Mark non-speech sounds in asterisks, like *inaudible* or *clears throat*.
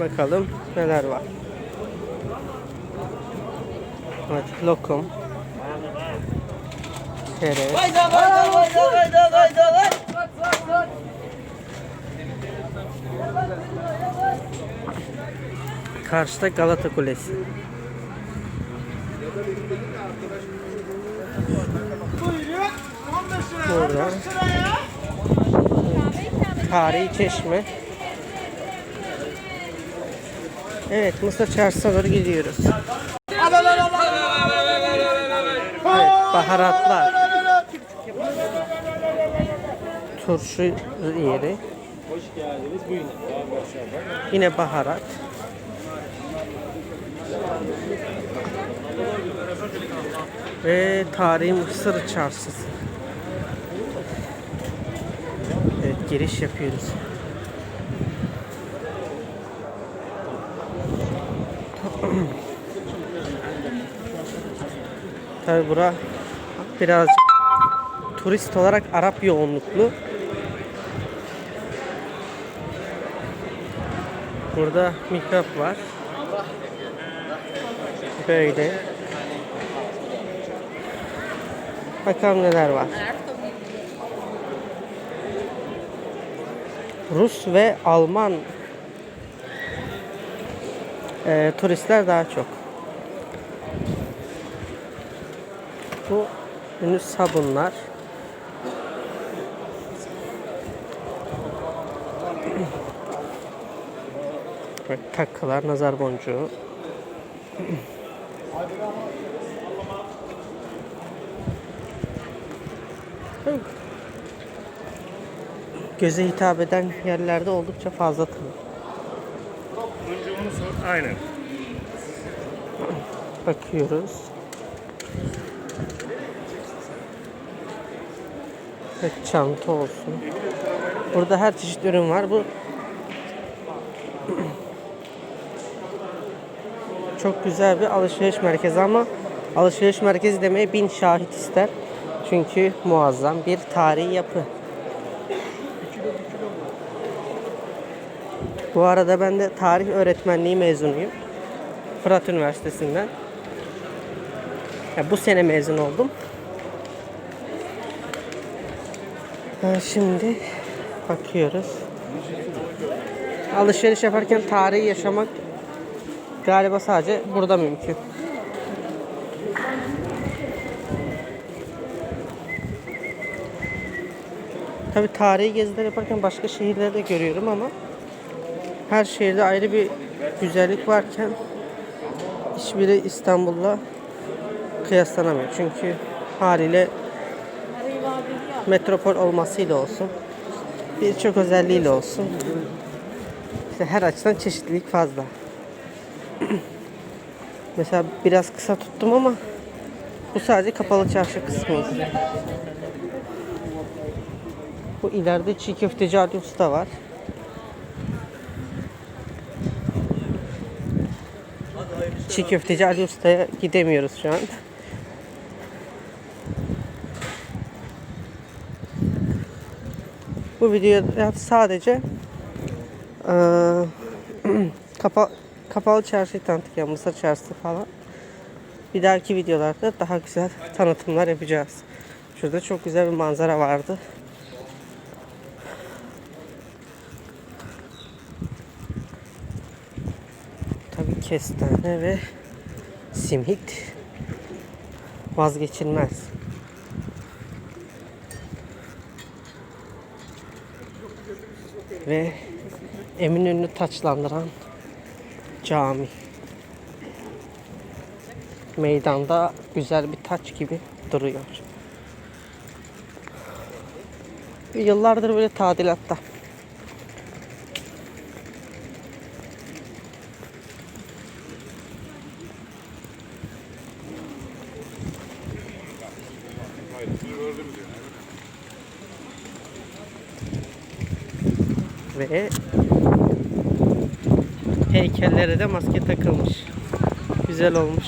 Bakalım neler var. Evet, lokum. Hayda. Karşıda Galata Kulesi. Burada. Tarihi çeşme. Evet Mısır Çarşısı'na doğru gidiyoruz. Baharatlar. Turşu yeri. Hoş geldiniz. Buyurun. Yine baharat. Ve tarihi Mısır çarşısı. Evet giriş yapıyoruz. Tabi bura birazcık turist olarak Arap yoğunluklu. Burada mihrap var. Böyle. Bakalım neler var. Rus ve Alman eee, turistler daha çok. Bu ünlü sabunlar. Böyle takılar, nazar boncuğu. Göze hitap eden yerlerde oldukça fazla tanı. Aynen. Bakıyoruz. Evet, çanta olsun. Burada her çeşit ürün var. Bu *clears throat* çok güzel bir alışveriş merkezi ama alışveriş merkezi demeye bin şahit ister. Çünkü muazzam bir tarihi yapı. Bu arada ben de tarih öğretmenliği mezunuyum. Fırat Üniversitesi'nden. Ya bu sene mezun oldum. Ha, şimdi bakıyoruz. Alışveriş yaparken tarihi yaşamak galiba sadece burada mümkün. Tabi tarihi geziler yaparken başka şehirleri de görüyorum ama her şehirde ayrı bir güzellik varken hiçbiri İstanbul'la kıyaslanamıyor. Çünkü haliyle metropol olmasıyla olsun, birçok özelliğiyle olsun. İşte her açıdan çeşitlilik fazla. *clears throat* Mesela biraz kısa tuttum ama bu sadece kapalı çarşı kısmıydı. Bu ileride çiğ köfteci Ali Usta var. Çiğ köfteci Ali Usta'ya gidemiyoruz şu an. Bu videoda sadece eee *clears throat* kapa kapalı çarşı tanıttık ya Mısır çarşısı falan. Bir dahaki videolarda daha güzel tanıtımlar yapacağız. Şurada çok güzel bir manzara vardı. Tabii kestane ve simit vazgeçilmez. Ve Eminönü'nü taçlandıran cami. Meydanda güzel bir taç gibi duruyor. Yıllardır böyle tadilatta. Ve heykellere de maske takılmış. Güzel olmuş.